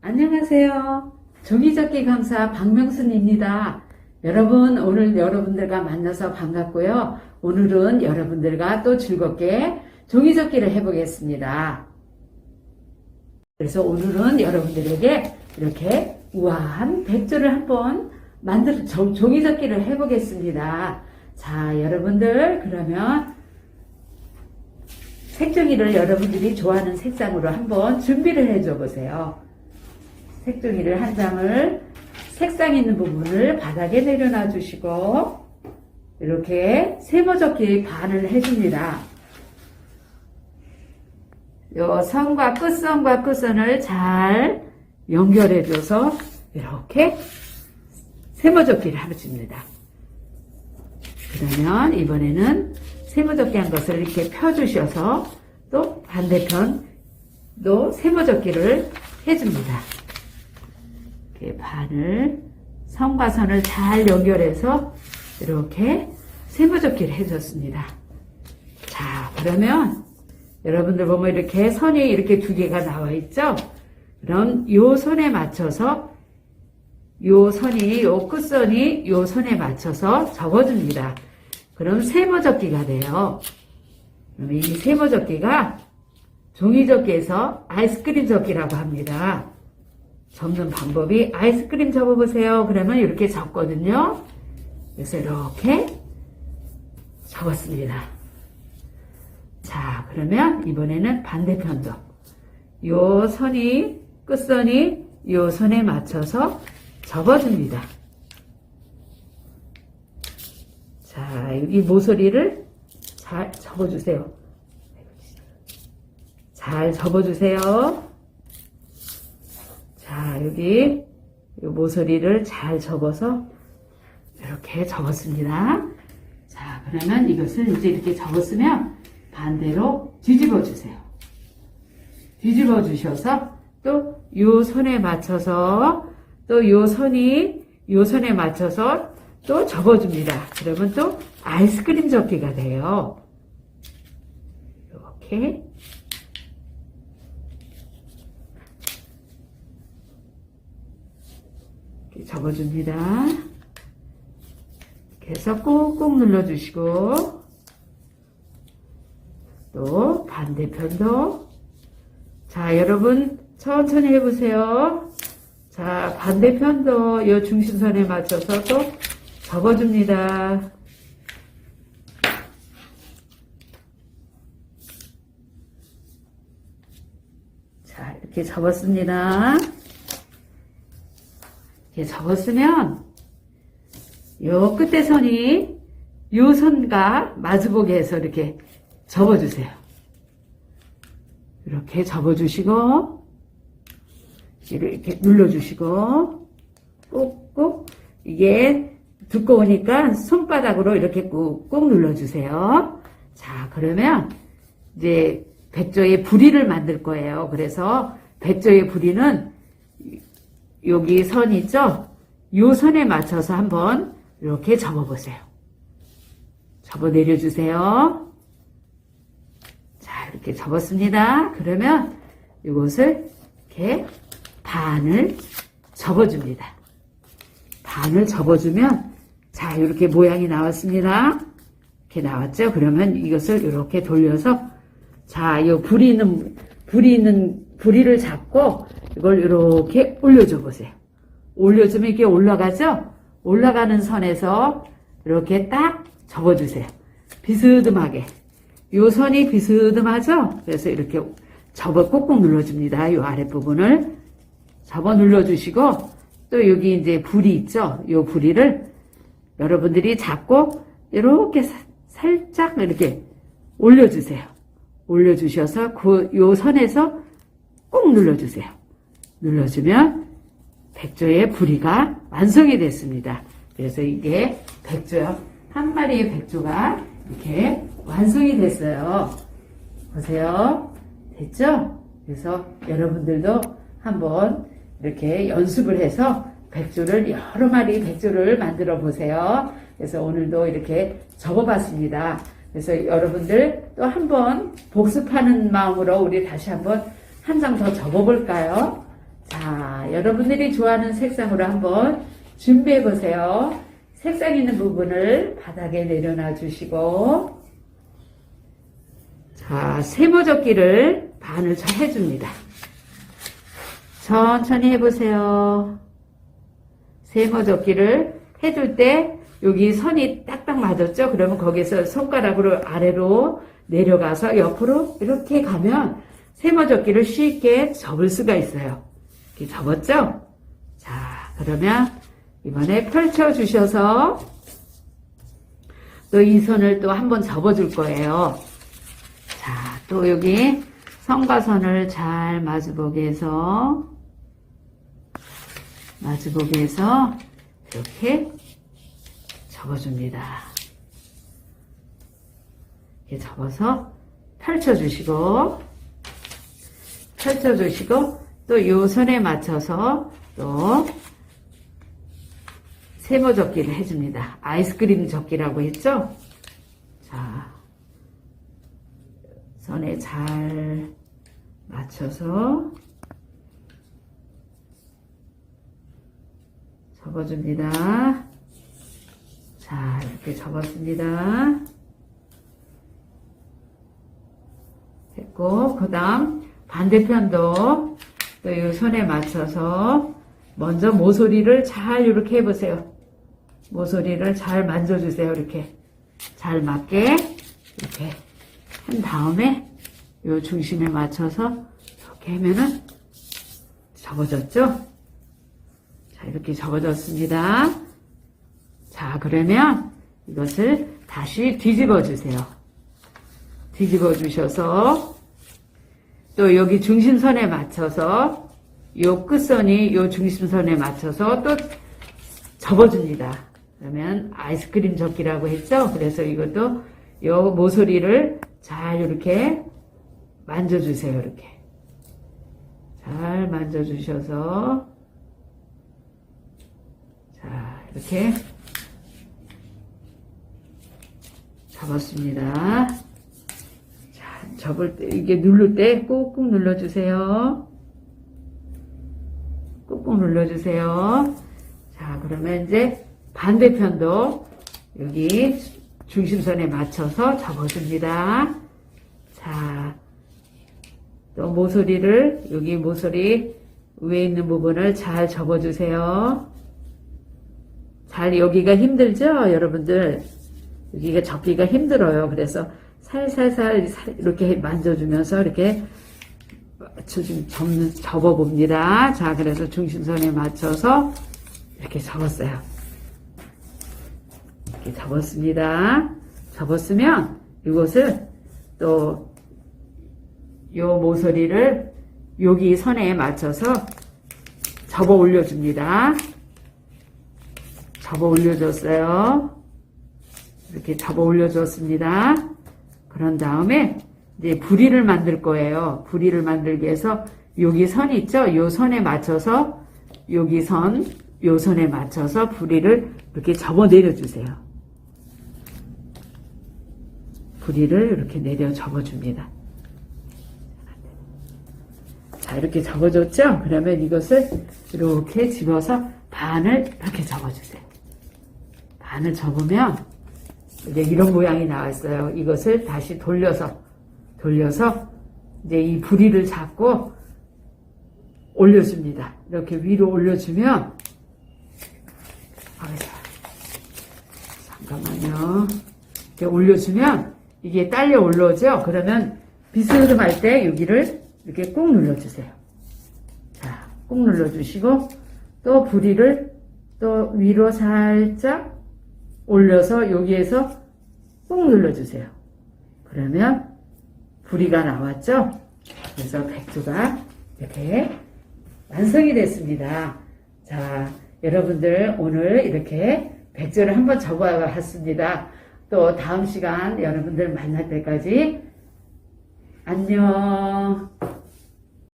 안녕하세요. 종이접기 강사 박명순입니다. 여러분, 오늘 여러분들과 만나서 반갑고요. 오늘은 여러분들과 또 즐겁게 종이접기를 해보겠습니다. 그래서 오늘은 여러분들에게 이렇게 우아한 백조를 한번 만들, 종- 종이접기를 해보겠습니다. 자, 여러분들, 그러면 색종이를 여러분들이 좋아하는 색상으로 한번 준비를 해줘 보세요. 색종이를 한 장을 색상 있는 부분을 바닥에 내려놔 주시고 이렇게 세모접기 반을 해줍니다. 요 선과 끝선과 끝선을 잘 연결해줘서 이렇게 세모접기를 해줍니다. 그러면 이번에는 세모접기 한 것을 이렇게 펴주셔서 또 반대편도 세모접기를 해줍니다. 이렇게 반을 선과 선을 잘 연결해서 이렇게 세모접기를 해줬습니다. 자, 그러면 여러분들 보면 이렇게 선이 이렇게 두 개가 나와 있죠? 그럼 요 선에 맞춰서 요 선이 요 끝선이 요 선에 맞춰서 접어줍니다. 그럼 세모접기가 돼요. 이 세모접기가 종이접기에서 아이스크림 접기라고 합니다. 접는 방법이 아이스크림 접어보세요. 그러면 이렇게 접거든요. 그래서 이렇게 접었습니다. 자, 그러면 이번에는 반대편도 요 선이 끝선이 요 선에 맞춰서 접어줍니다. 자, 이 모서리를 잘 접어주세요. 잘 접어주세요. 자, 여기 이 모서리를 잘 접어서 이렇게 접었습니다. 자, 그러면 이것을 이제 이렇게 접었으면 반대로 뒤집어 주세요. 뒤집어 주셔서 또 요 선에 맞춰서 또 요 선이 요 선에 맞춰서 또 접어줍니다. 그러면 또 아이스크림 접기가 돼요. 이렇게 접어줍니다. 해서 꾹꾹 눌러주시고 또 반대편도 자 여러분 천천히 해보세요. 자 반대편도 이 중심선에 맞춰서 또 접어줍니다. 자 이렇게 접었습니다. 이렇게 접었으면 요 끝에 선이 요 선과 마주보게 해서 이렇게 접어주세요. 이렇게 접어주시고 이렇게 눌러주시고 꾹꾹 이게 두꺼우니까 손바닥으로 이렇게 꾹꾹 눌러주세요. 자 그러면 이제 백조의 부리를 만들 거예요. 그래서 백조의 부리는 여기 선 있죠? 요 선에 맞춰서 한번 이렇게 접어보세요. 접어 내려주세요. 자, 이렇게 접었습니다. 그러면 이것을 이렇게 반을 접어줍니다. 반을 접어주면 자, 이렇게 모양이 나왔습니다. 이렇게 나왔죠? 그러면 이것을 이렇게 돌려서 자, 이 불이 있는, 불이 있는, 부리를 잡고 이걸 이렇게 올려줘 보세요. 올려주면 이게 올라가죠? 올라가는 선에서 이렇게 딱 접어주세요. 비스듬하게. 요 선이 비스듬하죠? 그래서 이렇게 접어 꾹꾹 눌러줍니다. 요 아랫부분을 접어 눌러주시고 또 여기 이제 불이 있죠? 요 부리를 여러분들이 잡고 이렇게 사- 살짝 이렇게 올려주세요. 올려주셔서 그 요 선에서 꾹 눌러주세요. 눌러주면 백조의 부리가 완성이 됐습니다. 그래서 이게 백조요. 한 마리의 백조가 이렇게 완성이 됐어요. 보세요. 됐죠? 그래서 여러분들도 한번 이렇게 연습을 해서 백조를 여러 마리 백조를 만들어 보세요. 그래서 오늘도 이렇게 접어봤습니다. 그래서 여러분들 또 한번 복습하는 마음으로 우리 다시 한번 한 장 더 접어볼까요? 자, 여러분들이 좋아하는 색상으로 한번 준비해 보세요. 색상 있는 부분을 바닥에 내려놔 주시고, 자, 세모접기를 반을 쳐 해줍니다. 천천히 해보세요. 세모접기를 해줄 때 여기 선이 딱딱 맞았죠? 그러면 거기서 손가락으로 아래로 내려가서 옆으로 이렇게 가면 세모접기를 쉽게 접을 수가 있어요. 이렇게 접었죠? 자, 그러면 이번에 펼쳐 주셔서 또 이 선을 또 한번 접어줄 거예요. 자, 또 여기 선과 선을 잘 마주보게 해서 마주보게 해서 이렇게 접어줍니다. 이렇게 접어서 펼쳐주시고 펼쳐주시고 또 요 선에 맞춰서 또 세모 접기를 해줍니다. 아이스크림 접기라고 했죠? 자, 선에 잘 맞춰서 접어줍니다. 자, 이렇게 접었습니다. 됐고, 그 다음 반대편도 또 이 손에 맞춰서 먼저 모서리를 잘 이렇게 해보세요. 모서리를 잘 만져주세요. 이렇게 잘 맞게 이렇게 한 다음에 요 중심에 맞춰서 이렇게 하면은 접어졌죠? 자, 이렇게 접어졌습니다. 자, 그러면 이것을 다시 뒤집어 주세요. 뒤집어 주셔서 또 여기 중심선에 맞춰서 요 끝선이 요 중심선에 맞춰서 또 접어줍니다. 그러면 아이스크림 접기라고 했죠? 그래서 이것도 요 모서리를 잘 이렇게 만져주세요. 이렇게. 잘 만져주셔서 자, 이렇게 접었습니다. 자, 접을 때, 이게 누를 때 꾹꾹 눌러주세요. 꾹꾹 눌러주세요. 자, 그러면 이제 반대편도 여기 중심선에 맞춰서 접어줍니다. 자, 또 모서리를, 여기 모서리 위에 있는 부분을 잘 접어주세요. 잘 여기가 힘들죠? 여러분들. 여기가 접기가 힘들어요. 그래서 살살살 살- 이렇게 만져주면서 이렇게 좀 접는, 접어봅니다. 자, 그래서 중심선에 맞춰서 이렇게 접었어요. 이렇게 접었습니다. 접었으면 이것을 또 요 모서리를 여기 선에 맞춰서 접어 올려줍니다. 접어 올려줬어요. 이렇게 접어 올려줬습니다. 그런 다음에 이제 부리를 만들 거예요. 부리를 만들기 위해서 여기 선 있죠? 요 선에 맞춰서 여기 선, 요 선에 맞춰서 부리를 이렇게 접어 내려주세요. 부리를 이렇게 내려 접어줍니다. 자, 이렇게 접어줬죠? 그러면 이것을 이렇게 집어서 반을 이렇게 접어주세요. 반을 접으면 이제 이런 모양이 나왔어요. 이것을 다시 돌려서, 돌려서 이제 이 부리를 잡고 올려줍니다. 이렇게 위로 올려주면, 아이고, 잠깐만요. 이렇게 올려주면 이게 딸려 올라오죠? 그러면 비스듬 할 때 여기를 이렇게 꾹 눌러주세요. 자, 꾹 눌러주시고 또 부리를 또 위로 살짝 올려서 여기에서 꾹 눌러주세요. 그러면 부리가 나왔죠? 그래서 백조가 이렇게 완성이 됐습니다. 자, 여러분들 오늘 이렇게 백조를 한번 접어봤습니다. 또 다음 시간 여러분들 만날 때까지 안녕.